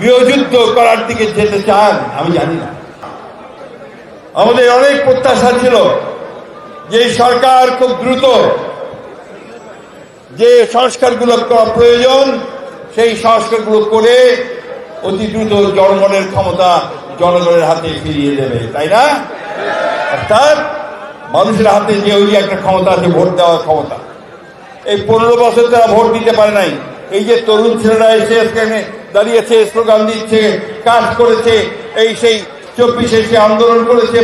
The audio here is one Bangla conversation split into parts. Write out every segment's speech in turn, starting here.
গৃহযুদ্ধ করার দিকে যেতে চান, আমি জানি না। আমাদের অনেক প্রত্যাশা ছিল যে সরকার খুব দ্রুত যে সংস্কারগুলো করা প্রয়োজন, সেই সংস্কারগুলো করে অতি দ্রুত জনগণের ক্ষমতা জনগণের হাতে ফিরিয়ে দেবে, তাই না? অর্থাৎ মানুষের হাতে যে ওই একটা ক্ষমতা আছে, ভোট দেওয়ার ক্ষমতা। এই পনেরো বছর তারা ভোট দিতে পারে নাই। এই যে তরুণ ছেলেরা এসে এখানে দাঁড়িয়েছে, স্লোগান দিচ্ছে কাজ করেছে, এই সেই চব্বিশে এসে আন্দোলন করেছে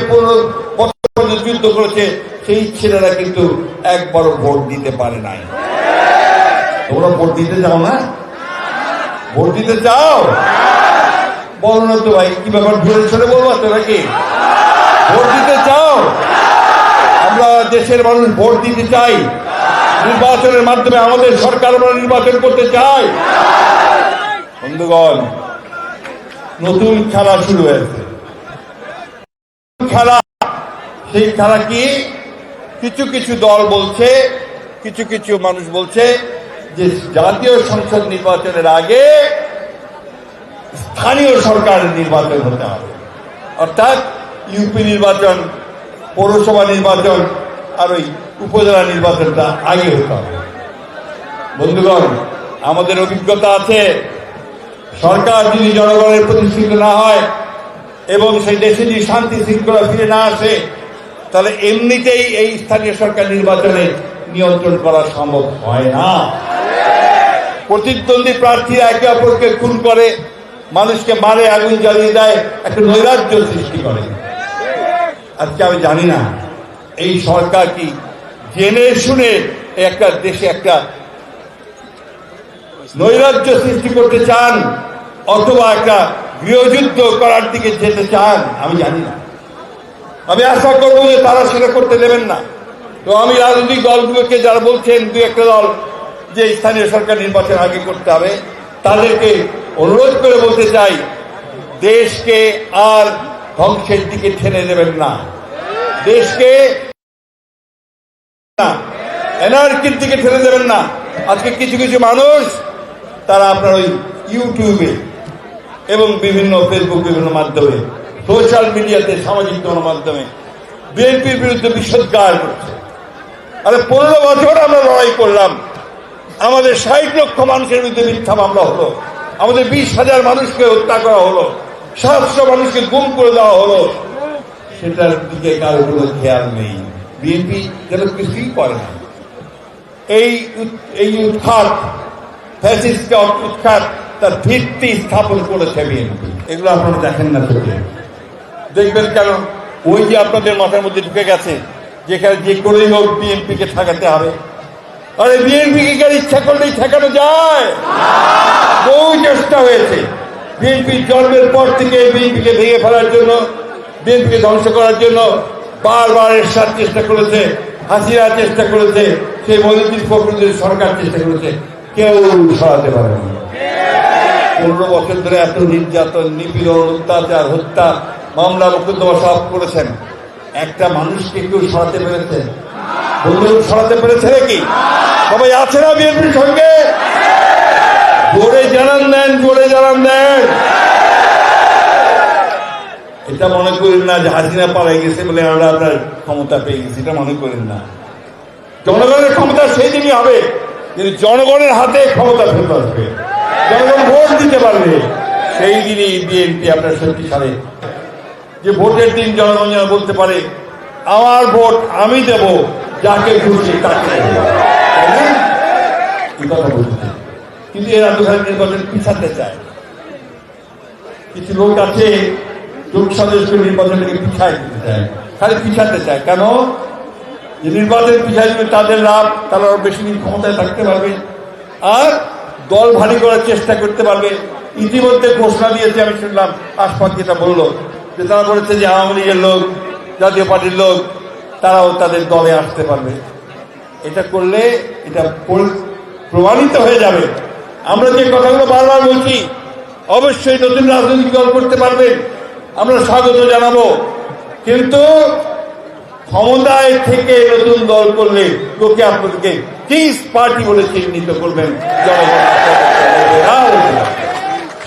যুদ্ধ করেছে, সেই ছেলেরা কিন্তু একবারও ভোট দিতে পারে নাই। তোমরা ভোট দিতে চাও না? ভোট দিতে চাও? বলো না তো ভাই, কি ব্যাপার জোরে ছেড়ে বলব তো নাকি? ভোট দিতে চাও? আমরা দেশের মানুষ ভোট দিতে চাই। নির্বাচনের মাধ্যমে আমাদের সরকার আমরা নির্বাচন করতে চাই। বন্ধুগণ, নতুন খেলা শুরু হয়েছে। খেলা, সেই খেলা কি? কিছু কিছু দল বলছে, কিছু কিছু মানুষ বলছে যে জাতীয় সংসদ নির্বাচনের আগে স্থানীয় সরকারের নির্বাচন হতে হবে। অর্থাৎ ইউপি নির্বাচন, পৌরসভা নির্বাচন আর ওই উপজেলা নির্বাচনটা আগে হতে হবে। বন্ধুগণ, আমাদের অভিজ্ঞতা আছে সরকার যদি জনগণের প্রতিষ্ঠিত না হয় এবং সেই দেশে যদি শান্তি শৃঙ্খলা ফিরে না আসে, তাহলে এমনিতেই এই স্থানীয় সরকার নির্বাচনে নিয়ন্ত্রণ করা সম্ভব হয় না। প্রতিদ্বন্দ্বী প্রার্থীরা একে অপরকে খুন করে, মানুষকে মারে, আগুন জ্বালিয়ে দেয়, একটা নৈরাজ্য সৃষ্টি করে। আজকে আমি জানি না, এই সরকার কি জেনে শুনে একটা দেশে একটা নৈরাজ্য সৃষ্টি করতে চান অথবা একটা গৃহযুদ্ধ করার দিকে যেতে চান, আমি জানি না। আমি আশা করব যে তারা সেটা করতে দেবেন না। তো আমি রাজনৈতিক দলগুলোকে যারা বলছেন দু একটা দল যে স্থানীয় সরকার নির্বাচন আগে করতে হবে, তাদেরকে অনুরোধ করে বলতে চাই, দেশকে আর ধ্বংসের দিকে ঠেলে দেবেন না। দেশকে না এনআরকির দিকে ঠেলে দেবেন না। আজকে কিছু কিছু মানুষ তারা আপনার ওই ইউটিউবে এবং বিভিন্ন ফেসবুক বিভিন্ন মাধ্যমে, সোশ্যাল মিডিয়াতে সামাজিক গণমাধ্যমে, বিএনপির বিরুদ্ধে বিষোদ্গার করছে। আরে পনেরো বছর আমরা লড়াই করলাম। আমাদের ষাট লক্ষ মানুষের বিরুদ্ধে মিথ্যা মামলা হলো। আমাদের বিশ হাজার মানুষকে হত্যা করা হলো। সাতশো মানুষকে গুম করে দেওয়া হলো। সেটার দিকে কারও কোনো খেয়াল নেই। বিএনপি যেন কিছুই করে না। এই এই ফ্যাসিস্টকে উৎখাত তার ভিত্তি স্থাপন করেছে বিএনপি এগুলো আপনারা দেখেন না চোখে। দেখবেন কেন? ওই যে আপনাদের মাথার মধ্যে ঢুকে গেছে, যেখানে যে করেই হোক বিএনপিকে ঠেকাতে হবে। আরে বিএনপিকে কার ইচ্ছা করলেই ঠেকানো যায়? বহু চেষ্টা হয়েছে। বিএনপির জন্মের পর থেকে বিএনপিকে ভেঙে ফেলার জন্য, বিএনপিকে ধ্বংস করার জন্য বারবার এরশাদ চেষ্টা করেছে হাসিনা চেষ্টা করেছে, সেই মহিউদ্দিন ফখরুদ্দিন সরকার চেষ্টা করেছে। কেউ সরাতে পারেনি পনেরো বছর ধরে এত নির্যাতন, নিপীড়ন, অত্যাচার, হত্যা, মামলা মোকদ্দমা সব করেছেন। একটা মানুষকে কেউ সরাতে পেরেছে? বন্ধু সরাতে পেরেছে নাকি? সবাই আছে না বিএনপির সঙ্গে? জোরে জানান দেন জোরে জানান দেন। এটা মনে করেন না যে হাসিনা পালাই গেছে বলে আমরা আপনার ক্ষমতা পেয়ে গেছি, এটা মনে করেন না। জনগণের ক্ষমতা সেই দিনই হবে। কিন্তু জনগণের হাতে ক্ষমতা ফেরত আসবে, জনগণ ভোট দিতে পারবে, সেই দিনই বিএনপি আপনার শক্তিশালী যে ভোটের দিন জনগণ যেন বলতে পারে, আমার ভোট আমি দেব, যাকে খুশি তাকে কথা বলতে কিন্তু এরা দুধার নির্বাচন পিছাতে চায়। কিছু লোক আছে লোক সদস্য নির্বাচনকে পিছাই দিতে চায়। খালি পিছাতে চায়। কেন? যে নির্বাচন পিছাই দিবে তাদের লাভ, তারা বেশি দিন ক্ষমতায় থাকতে পারবে। আর দল ভারী করার চেষ্টা করতে পারবে। ইতিমধ্যে ঘোষণা দিয়েছে, আমি শুনলাম আশপাক যেটা বলল, যে তারা বলেছে যে আওয়ামী লীগের লোক, জাতীয় পার্টির লোক, তারাও তাদের দলে আসতে পারবে। এটা করলে এটা প্রমাণিত হয়ে যাবে। আমরা যে কথাগুলো বারবার বলছি, অবশ্যই নতুন রাজনৈতিক দল করতে পারবেন। আমরা স্বাগত জানাব। কিন্তু ক্ষমতায় থেকে নতুন দল করলে লোকে আপনাদেরকে কিংস পার্টি বলে চিহ্নিত করবেন।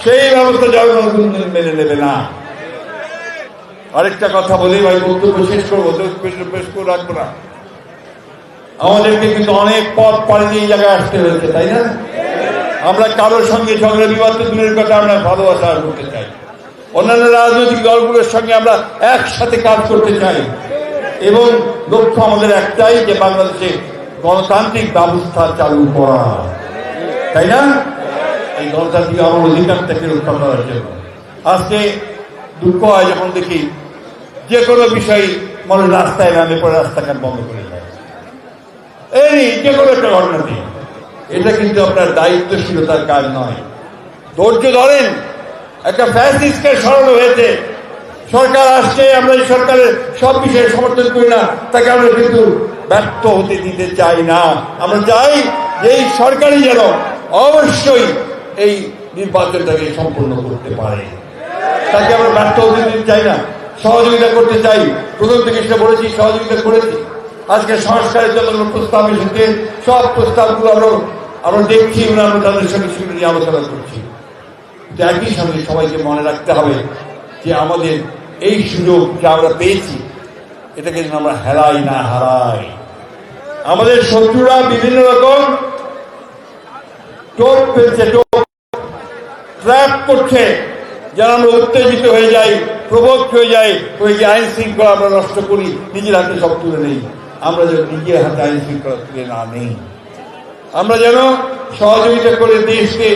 সেই ব্যবস্থা জনগণ মেনে নেবে না। আরেকটা কথা বলি, ভাই, বক্তব্য শেষ করব বেশ করে রাখব না। আমাদেরকে কিন্তু অনেক পথ পাড়ি এই জায়গায় আসতে হয়েছে, তাই না? আমরা কারোর সঙ্গে ঝগড়া, বিবাদ, দূরের কথা আমরা ভালোবাসা করতে চাই। অন্যান্য রাজনৈতিক দলগুলোর সঙ্গে আমরা একসাথে কাজ করতে চাই। এবং লক্ষ্য আমাদের একটাই যে বাংলাদেশে গণতান্ত্রিক ব্যবস্থা চালু করা। তাই না? এই গণতান্ত্রিক আমার অধিকারটাকে রক্ষা করার জন্য। আজকে দুঃখ হয় যখন দেখি যে কোনো বিষয় মানুষ রাস্তায় নামে পরে রাস্তাঘাট বন্ধ করে দেয়। এই যে কোনো একটা ঘটনাতে এটা কিন্তু আপনার দায়িত্বশীলতার কাজ নয়। ধৈর্য ধরেন, একটা ফ্যাসিস্টকে সরানো হয়েছে। সরকার আসছে, আমরা এই সরকারের সব বিষয়ে সমর্থন করি না, তাকে আমরা কিন্তু ব্যর্থ হতে দিতে চাই না। আমরা চাই যে এই সরকারই যেন অবশ্যই এই নির্বাচনটাকে সম্পূর্ণ করতে পারে। তাকে আমরা ব্যর্থ হতে দিতে চাই না। সহযোগিতা করতে চাই। প্রথম থেকে সেটা বলেছি, সহযোগিতা করেছি। আজকে সংস্কারের জন্য প্রস্তাব এসেছে, সব প্রস্তাবগুলো আমরা আমরা দেখছি, আমরা তাদের সঙ্গে সেগুলো নিয়ে আলোচনা করছি। একই সঙ্গে সবাইকে মনে রাখতে হবে যে আমাদের এই সুযোগ যা আমরা পেয়েছি, এটাকে যেন আমরা হেরাই না হারাই। আমাদের শত্রুরা বিভিন্ন রকম টোপ ফেলছে টোপ ট্র্যাপ করছে। যেন আমরা উত্তেজিত হয়ে যাই, প্রবোধ হয়ে যাই, ওই যে আইন শৃঙ্খলা আমরা নষ্ট করি, নিজের হাতে সব তুলে নেই। আমরা যেন নিজের হাতে আইন শৃঙ্খলা তুলে না নেই। আমরা যেন সহযোগিতা করে দেশকে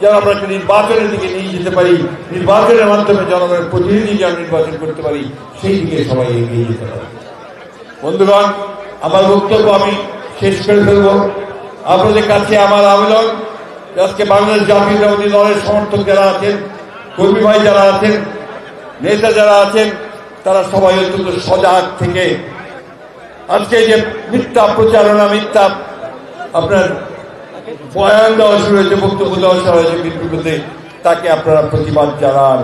যেন আমরা একটা নির্বাচনের দিকে নিয়ে যেতে পারি, নির্বাচনের মাধ্যমে জনগণের প্রতিনিধি যেন নির্বাচন করতে পারি, সেই দিকে সবাই এগিয়ে যেতে পারি। বন্ধুগণ, আমার বক্তব্য আমি শেষ করে ফেলব। আপনাদের কাছে আমার আবেদন আজকে বাংলাদেশ জাতীয় জাতীয়তাবাদী দলের সমর্থক যারা আছেন, কর্মী ভাই যারা আছেন, নেতা যারা আছেন, তারা সবাই অত্যন্ত সজাগ থেকে আজকে যে মিথ্যা প্রচারণা, মিথ্যা আপনার বয়ান দেওয়া শুরু হয়েছে, বক্তব্য দেওয়া শুরু হয়েছে বিদ্যুতে তাকে আপনারা প্রতিবাদ জানান।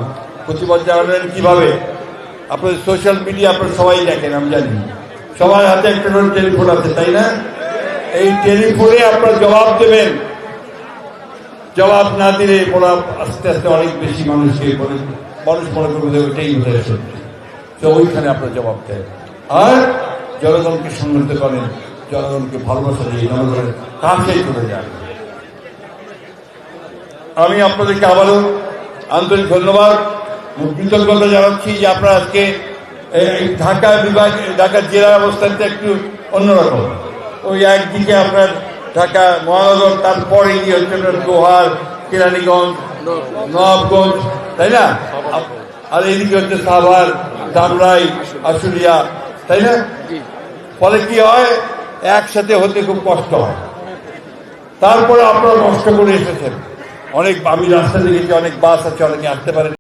প্রতিবাদ জানাবেন কীভাবে? আপনাদের সোশ্যাল মিডিয়া আপনারা সবাই দেখেন, আমি জানি। সবার হাতে একটা করে টেলিফোন আছে, তাই না? এই টেলিফোনে আপনারা জবাব দেবেন। জবাব না দিলে ওরা আস্তে আস্তে অনেক বেশি মানুষকে মানুষ মনে করবে ওইটাই সত্যি। তো ওইখানে আপনারা জবাব দেন। আর জনগণকে সংগঠিত করেন। জনগণকে ভালোবাসা দিয়ে জনগণের কাছে চলে যান আমি আপনাদেরকে আবারও আন্তরিক ধন্যবাদ। কৃতজ্ঞতা জানাচ্ছি যে আপনারা আজকে এই ঢাকা বিভাগ ঢাকা জেলার অবস্থানটা একটু অন্যরকম। ওই একদিকে আপনার ঢাকা মহানগর তারপরে গিয়ে হচ্ছে গোহার কেরানীগঞ্জ নবাবগঞ্জ তাই না? আর এদিকে হচ্ছে সাভার দামরাই আশুলিয়া তাই না? ফলে কি হয়? একসাথে হতে খুব কষ্ট হয়। তারপরে আপনারা নষ্ট করে এসেছেন। অনেক আমি রাস্তা দেখেছি, অনেক বাস আছে, অনেকে আসতে পারেন